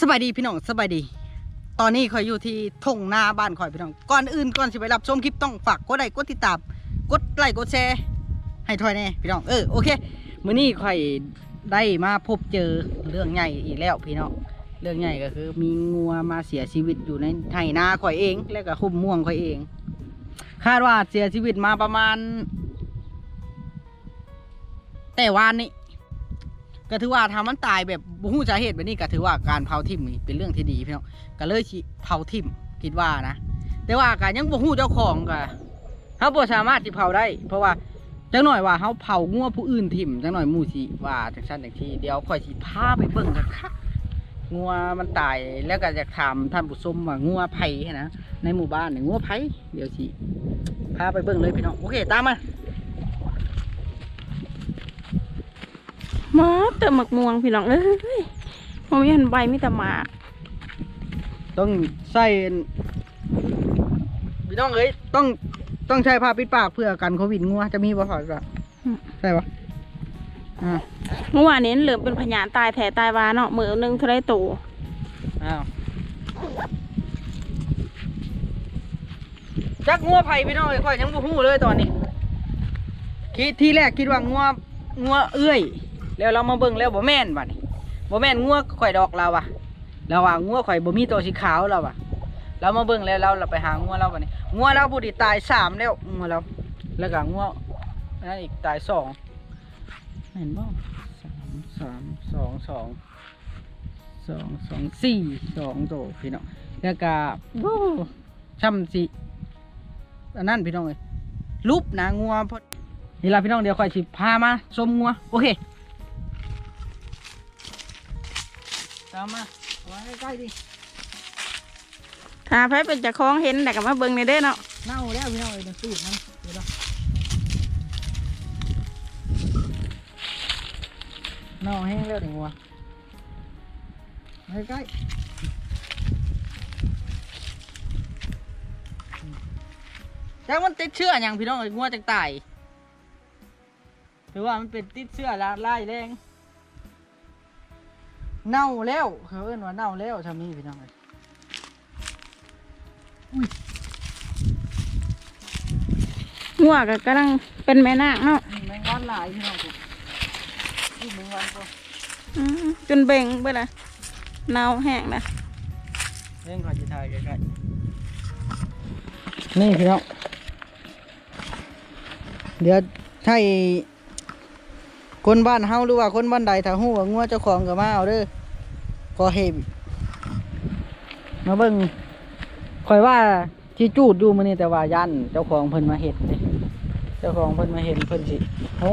สบายดีพี่น้องสบายดี ตอนนี้ข่อยอยู่ที่ทงนาบ้านข่อยพี่น้องก่อนอื่นก่อนสิไปรับชมคลิปต้องฝากกดไลค์กดติดตามกดไลค์กดแชร์ให้ถอยแน่พี่น้องเออโอเคมื้อนี้ข่อยได้มาพบเจอเรื่องใหญ่อีกแล้วพี่น้องเรื่องใหญ่ก็คือ มีงัวมาเสียชีวิตอยู่ในไถนาข่อยเอง แล้วก็คุ้มม่วงข่อยเอง คาดว่าเสียชีวิตมาประมาณ แต่วานนี้ ก็ถือว่าทำมันตายแบบบ่ฮู้สาเหตุแบบนี้ก็ถือว่าการเผาทิ่มนี่เป็นเรื่องที่ดีพี่น้องก็เลยเผาทิ่มคิดว่านะ แต่ว่าก็ยังบ่ฮู้เจ้าของก็เฮาบ่สามารถที่เผาได้ เพราะว่าจังหน่อยว่าเฮาเผางัวผู้อื่นทิ่มจังหน่อยหมู่สิว่าจังซั่นจังซี่เดี๋ยวค่อยสิพาไปเบิ่งคักๆงัวมันตายแล้วก็อยากถามท่านผู้ชมว่างัวไผ่นะในหมู่บ้านนี่งัวไผ่เดี๋ยวสิพาไปเบิ่งเลยพี่น้องโอเคตามมา มาแต่หมักม่วงพี่น้องเอ้ยมันมีหันใบมีแต่หมากต้องใส่พี่น้องเอ้ยต้องต้องใช้ผ้าปิดปากเพื่อกันโควิดงัวจะมีบ่ถอดปะใช่ปะอ่าเมื่อวานนี้เหลือเป็นพยานตายแถตายวาเนาะมือหนึงเท่าไรโตอ้าวจักงัวไผ่พี่น้องเอ้ยข่อยยังบ่ฮู้เลยตอนนี้คิดที่แรกคิดว่างัวงัวเอื้อย แล้วเรามาเบิ่งแล้วบ่แม่นบัดนี้บ่แม่นงัวข่อยดอกเราอะเราว่างัวข่อยบ่มีตัวสีขาวเราอะเรามาเบิ่งแล้วเราเราไปหางัวเราบัดนี้งัวเราผู้ที่ตายสามแล้วงัวเรา แล้วก็งัวนนั้นอีกตายสองเห็นบ่สามสามสองสองสองสองสี่สองโตวพี่น้องแล้วก็โอ้ช่ำสิอันนั้นพี่น้องเลยรูปนะงัวพอนี่ละพี่น้องเดี๋ยวค่อยสิพามาชมงัวโอเค ตามมาเอาไว้ใกล้ๆดิถ้าไผเป็นเจะคล้าของเห็นแต่ก็มาเบิ่งในเด้อเนาะเน่าแล้วพี่น้องเลยมันสูดมันเดี๋ยวเนาะเน่าแห้งแล้วถึงงัวใกล้ๆจังมันติดเชื้ออย่างพี่น้องเอ้ยงัวจังตายหรือว่ามันเป็นติดเชื้อละลายแรง เน่าแล้วเขาเอิ้นว่าเน่าแล้วทำนี้พี่น้องเอ้ยงัวก็กำลังเป็นแม่นางเนาะนี่แมงวันหลายพี่น้องนี่แมงวันก็อืมจนเบ่งเบิดละเนาแห้งนะเล่นขอจิถ่ายใกล้ๆนี่พี่น้องเดี๋ยวใช่ คนบ้านเฮาหรือว่าคนบ้านใดถ้าฮู้ว่างัวเจ้าของก็มาเอาเด้อก็เฮบมาเบิ่งคอยว่าที่จูดดูมื้อนี้แต่ว่ายันเจ้าของเพิ่นมาเฮ็ดเด้เจ้าของเพิ่นมาเห็นเพิ่นสิโอ้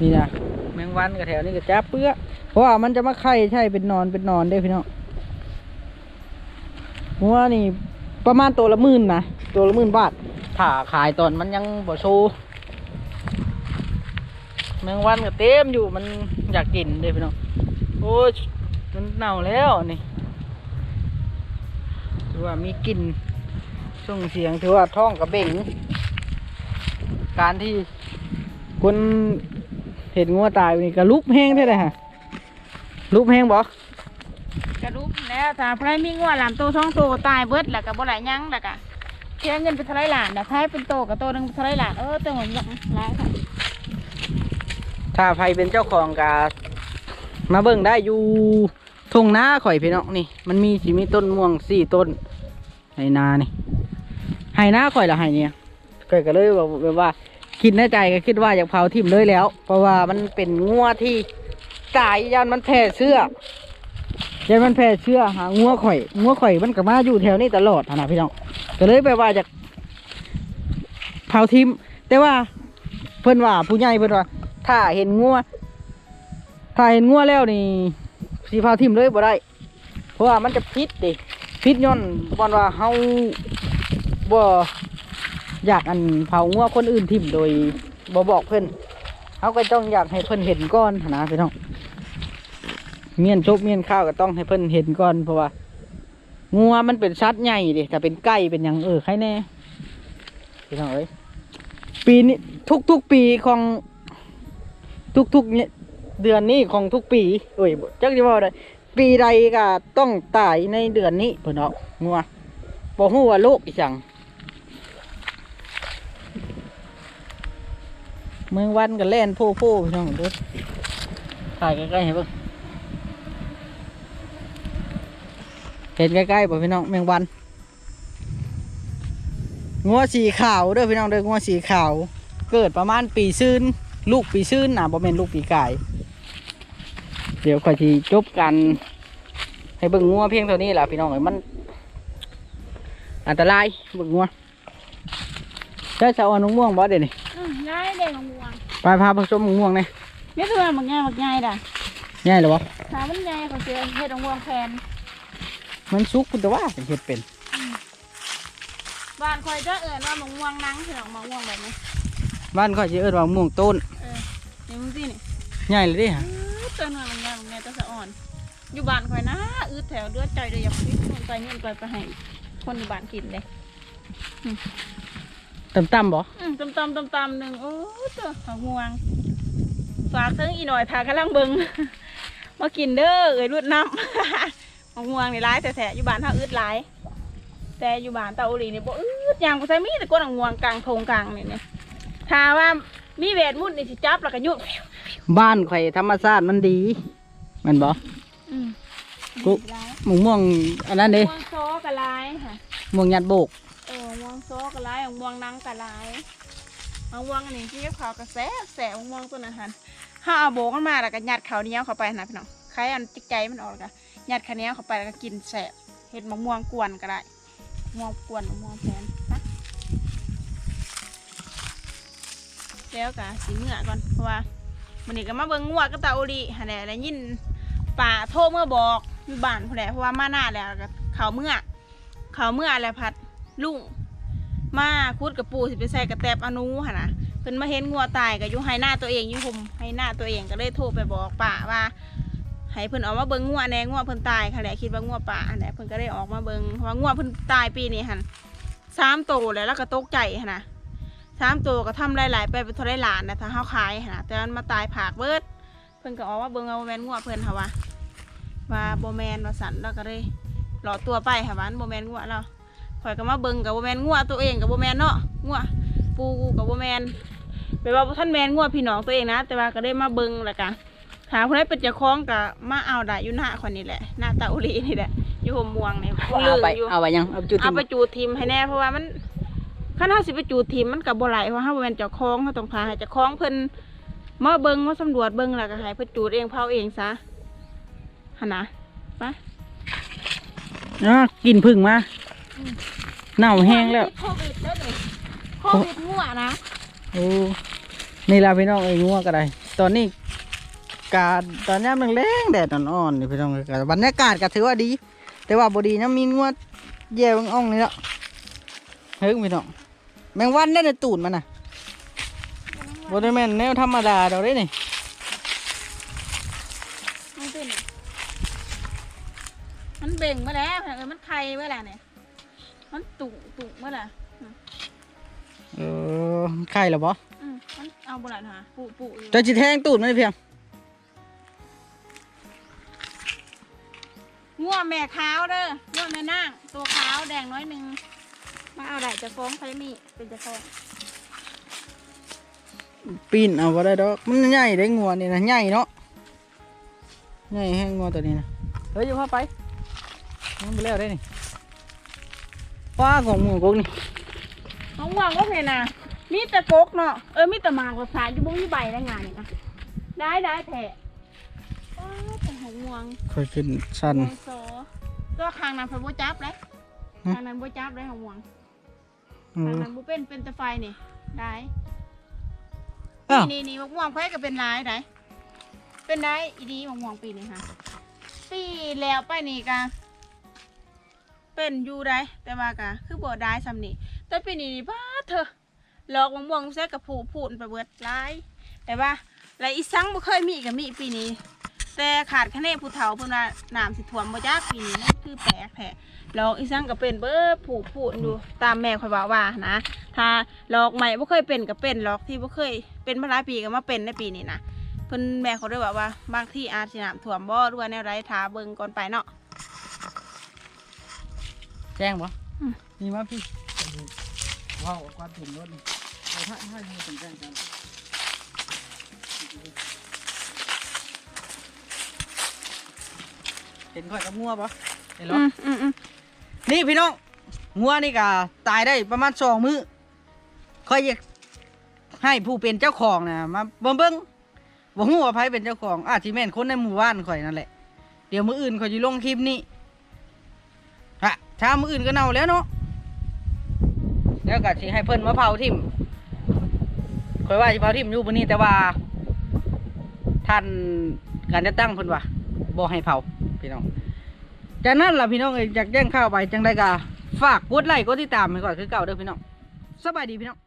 นี่นะแมงวันกับแถวนี้ก็จับเปื้อเพราะว่ามันจะมาไข่ใช่เป็นนอนเป็นนอนได้พี่น้องหัวนี่ประมาณตัวละหมื่นนะตัวละหมื่นบาทถ้าขายตอนมันยังบ่โชว์ แมงวันก็เต็มอยู่มันอยากกินเลยพี่น้องโอ้ยมันเน่าแล้วนี่ถือว่ามีกลิ่นส่งเสียงถือว่าท้องกระเบ่ง การที่คนเห็นงัวตายนี่ก็ลุกแห้งแท้เลยฮะลุกแห้งบ่กกระดูกแล้วถ้าไผมีงัวหลามโตท้องโตตายเบิดแล้วก็บ่หลายหยังแล้วก็เสียเงินไปเท่าไรหลานนะไผเป็นโตกับโตนึงเท่าไรหลานเออตัวหนึ่งหลายค่ะ ถ้าใครเป็นเจ้าของกามาเบิ่งได้อยู่ทุ่งนาข่อยพี่น้องนี่ มันมีสิมีต้นม่วงสี่ต้นในนานี่ไห้นาข่อยละไหเนี่ยข่อยก็เลยว่าแบบว่า คิดในใจก็คิดว่าอยากเผาทิ่มเลยแล้ว เพราะว่ามันเป็นงัวที่ตายยันมันแพร่เชื้อยันมันแพร่เชื้อหางัวข่อยงัวข่อยมันก็มาอยู่แถวนี้ตลอดนนะพี่น้องก็เลยแบบว่าอยากเผาทิ่มแต่ว่าเพื่อนว่าผู้ใหญ่เพื่อนว่า ถ้าเห็นงัวถ้าเห็นงัวแล้วนี่สีพาทิมเลยบ่ได้ เพราะว่ามันจะพิษดิพิษย้อนบอนว่าเฮาบ่อยากอันเผางัวคนอื่นทิมโดยบ่บอกเพิ่นเฮาก็ต้องอยากให้เพิ่นเห็นก่อนนะพี่น้องเมียนชบเมียนข้าวก็ต้องให้เพิ่นเห็นก่อนเพราะว่างัวมันเป็นสัตว์ใหญ่ดิแต่เป็นไก่เป็นหยังเออใครแน่พี่น้องเอ้ยปีนี้ทุกๆปีของ ทุกๆเนี่ยเดือนนี้ของทุกปีเอ้ยจักจะว่าได้ปีใดก็ต้องตายในเดือนนี้เพิ่นเนาะงัวบ่ฮู้ว่าโลกอีจังเมืองวันก็แล่นโพโพพี่น้องเด้อถ่ายใกล้ๆให้เบิ่งเห็นใกล้ๆบ่พี่น้องแมงวันงัวสีขาวเด้อพี่น้องเด้องัวสีขาว เกิดประมาณปีซื่น ลูกปีซื่นนะบ่แม่นลูกปีกาย เดี๋ยวค่อยสิจบกัน ให้เบิ่งงัวเพียงเท่านี้ล่ะพี่น้องเอ้ยมัน อันตรายเบิ่งงัวเจ้าจะเอาน้องม่วงบ่เดี๋ยวนี้อืมง่ายเด็กของม่วงไปพาไปชมม่วงนี่นี่คือมันง่ายมันง่ายด่ะง่ายเหรอวะถามมันง่ายของเสือเฮ็ดของม่วงแทนมันสุกคุณแต่ว่าเป็นเห็ดเป็นบ้านคอยจะเอิญว่ามะม่วงนังคือของมะม่วงแบบนี้บ้านข่อยสิเอิ้นว่าม่วงต้นเออ นี่มึงสินี่ง่ายเลยเดิฮะอื้อตัวหน่อยมันง่ายมันง่ายตัวสะอ่อน อยู่บ้านคอยนะอืดแถวเลือดใจเลยอยากพิษคนไปเงินไปไปให้คนอยู่บ้านกินเลยต่ำๆบ่อืมตำตำตำตำหนึ่งโอ้ตัวของม่วง ฝากเทิงอีหน่อยทากำลังเบิง มากินเด้อเอ้ยรุดน้ำมะม่วงนี่ร้ายแต่แท้ๆอยู่บ้านถ้าอืดร้าย แต่อยู่บ้านเตาอุลีนี่บ่อืดอย่างบ่ใช่มีแต่ก้นมะม่วงกลางทงกลางนี่เนี่ยถ้าว่า มีเวทมุ่นนี่สิจับแล้วก็ยุดบ้านข่อยธรรมชาติมันดีแมันบ่อืมกุร้ายหมูม่วงอันนั้นเด้ม่วงซอกะลายค่ะม่วงยัดโบกเออม่วงซอกะลายมะม่วงนังกะลายมะม่วงอันนี้ที่เขากระแสแสมะม่วงตัวนั้นหันถ้าเอาโบกมันมาแล้วก็ยัดข้าวเหนียวเข้าไปนะพี่น้องใครอันจิกใจมันออกแล้วก็ยัดข้าวเหนียวเข้าไปแล้วก็กินแสบเห็ดมะม่วงกวนก็ได้มะม่วงกวนมะม่วงแพน แล้วก็สีเมื่อก่อนเพราะว่ามันนี่ก็มาเบิ่งงัวกับตาโอรีหันแหละได้ยินป่าโทรเมื่อบอกอยู่บ้านพุ่นแหละเพราะว่ามาหน้าแล้วก็เขาเมื่อ เขาเมื่อแล้วพัดลุงมาคุดกับปูสิไปใส่กระแตบอนุหนนะเพิ่นมาเห็นงัวตายก็อยู่ให้หน้าตัวเองอยู่ห่มให้หน้าตัวเองก็เลยโทรไปบอกป้าว่าให้เพิ่นออกมาเบิ่งงัวแหน่งัวเพิ่นตายค่ะแหละคิดว่างัวป่าอันแหละเพิ่นก็ได้ออกมาเบิ่งเพราะว่างัวเพิ่นตายปีนี้หันสามโตแล้วแล้วก็ตกใจหันะ สามโตก็ทำหลายๆไปเป็นเท่าไรหลานนะถ้าเฮาขายหันนะแต่มันมาตายผากเบิด เพิ่นก็ออกมาเบิ่งเอาบ่แม่นงัวเพิ่นค่ะว่าว่าบ่แม่นว่าสันแล้วก็เลยหลอตัวไปค่ะว่ามันบ่แม่นงัวเราข่อยก็มาเบิ่งกับบ่แม่นงัวตัวเองกับบ่แม่นเนาะงัวปูกูกับบ่แม่นแปลว่าบ่ท่านแม่นงัวพี่น้องตัวเองนะ แต่ว่าก็ได้มาเบิ่งแล้วก็หาผู้ใดเป็นเจ้าของก็มาเอาได้อยู่หน้าคนนี้แหละหน้าตาอุลีนี่แหละอยู่ห่มม่วงนี่เอาไปอยู่เอาไปยังเอาไปจุดเอาไปจูดทิมให้แน่เพราะว่ามัน คันเฮาสิไปจูดทิมมันก็บ่ไหลเพราะเฮาบ่แม่นเจ้าของเฮาต้องพาให้เจ้าของเพิ่นมาเบิ่งมาสำรวจเบิ่งแล้วก็ให้เพิ่นจูดเองเผาเองซะหั่นนะไปอะกินพึ่งมาเน่าแห้งแล้วโควิดแล้วนี่โควิดมั่วนะโอ้นี่ล่ะพี่น้องเอ้ยงัวก็ได้ตอนนี้กาดตอนนี้มันแรงแดดอ่อนๆนี่พี่น้องเอ้ยก็บรรยากาศก็ถือว่าดี แต่ว่าบดีนะมีงัวแย่บางอ่องนี่แล้วเฮ้ยพี่น้อง แมงวันได้ในตูดมันน่ะบได้แมนแนวธรรมดาเราได้นี่มันเป็นมันเบ่งมาแล้วเออมันไข่เมื่อไหร่เนี่ยมันตุตุเมื่อไหร่เออไข่หรอบ่อืมมันเอาบุหรี่นะปุปุอยู่เจะจิแทงตูดมันเพียงง่วแม่ขาวเด้อง่วแม่นางตัวขาวแดงน้อยหนึ่ง มาเอาได้จะฟ้องใครมีเป็นจะฟ้องปีนเอาบ่ได้ดอกมันใหญ่ได้งัวนี่นะใหญ่เนาะใหญ่แห้งงัวตัวนี้นะเฮ้ยอย่าพาไปมันไปแล้วได้นี่ป้าของหมูกกนี่น้องว่างก็เพนะมีแต่กกเนาะเออมีแต่หมากกับสายอยู่บุ้งยี่ใบได้งานนี่นะได้ได้แท้อ้าวแต่หงม่วงค่อยขึ้นชันม่วงโซตัวคางนั้นเพิ่นบ่จับเลยฮะคางนั้นบ่จับเลยหงม่วง เอคางอนั้นบ่เป็นเป็นแต่ไฟนี่ได้อ้าว นี่นี่มะม่วงไฟก็เป็นลายได้เป็นได้อีดีมะม่วงปีนี้ค่ะ ปีแล้วไปนี่กะเป็นอยู่ได้แต่ว่ากะคือบ่ได้ซ้ำนี่แต่ปีนี้นี่บ้าเถอะหลอกมะม่วงแซ่กับผูพูนไปเบิดหลาย แต่ว่าและอีสังบ่เคยมีกับมีปีนี้ แต่ขาดคะแนนผู้เฒ่าเพิ่นว่าน้ำสิท่วมบ่จักปีนี้นั่นคือแปลกแท้หลอกอีสังก็เป็นเบิดผูพูนอยู่ตามแม่ข่อยว่าว่านะ ถ้าหลอกใหม่บ่เคยเป็นก็เป็นหลอกที่บ่เคยเป็นมาหลายปีก็มาเป็นในปีนี้นะเพิ่นแม่เขาได้บอกว่าบางที่อาจสิน้ำท่วมบ่หรือว่าแนวไรทาเบิ่งก่อนไปเนาะแจ้งบ่อืมนี่มาพี่ว้าวความถึงรถนี่เอาถ้าถ้าอยู่ตรงกลางกัน เห็นข่อยกับงัวปะเห็นหรออืมอืมอืมนี่พี่น้องงัวนี่ก็ตายได้ประมาณสองมื้อข่อยอยากให้ผู้เป็นเจ้าของนะมาเบิ่งเบิ่งบ่ฮู้ว่าไผเป็นเจ้าของอาจสิแม่นคนในหมู่บ้านข่อยนั่นแหละเดี๋ยวมื้ออื่นข่อยสิลงคลิปนี้ฮะถ้ามื้ออื่นก็เน่าแล้วเนาะแล้วก็สิให้เพิ่นมาเผาทิ่มข่อยว่าสิเผาทิ่มอยู่บ่นี้แต่ว่าท่านการจะตั้งเพิ่นว่าบ่ให้เผา พี่น้อง จากนั้นล่ะพี่น้องเอ้ยอยากแจ้งข่าวไปจังได้กะฝากกดไลค์กดติดตามให้ก่อนคือเก่าเด้อพี่น้องสบายดีพี่น้อง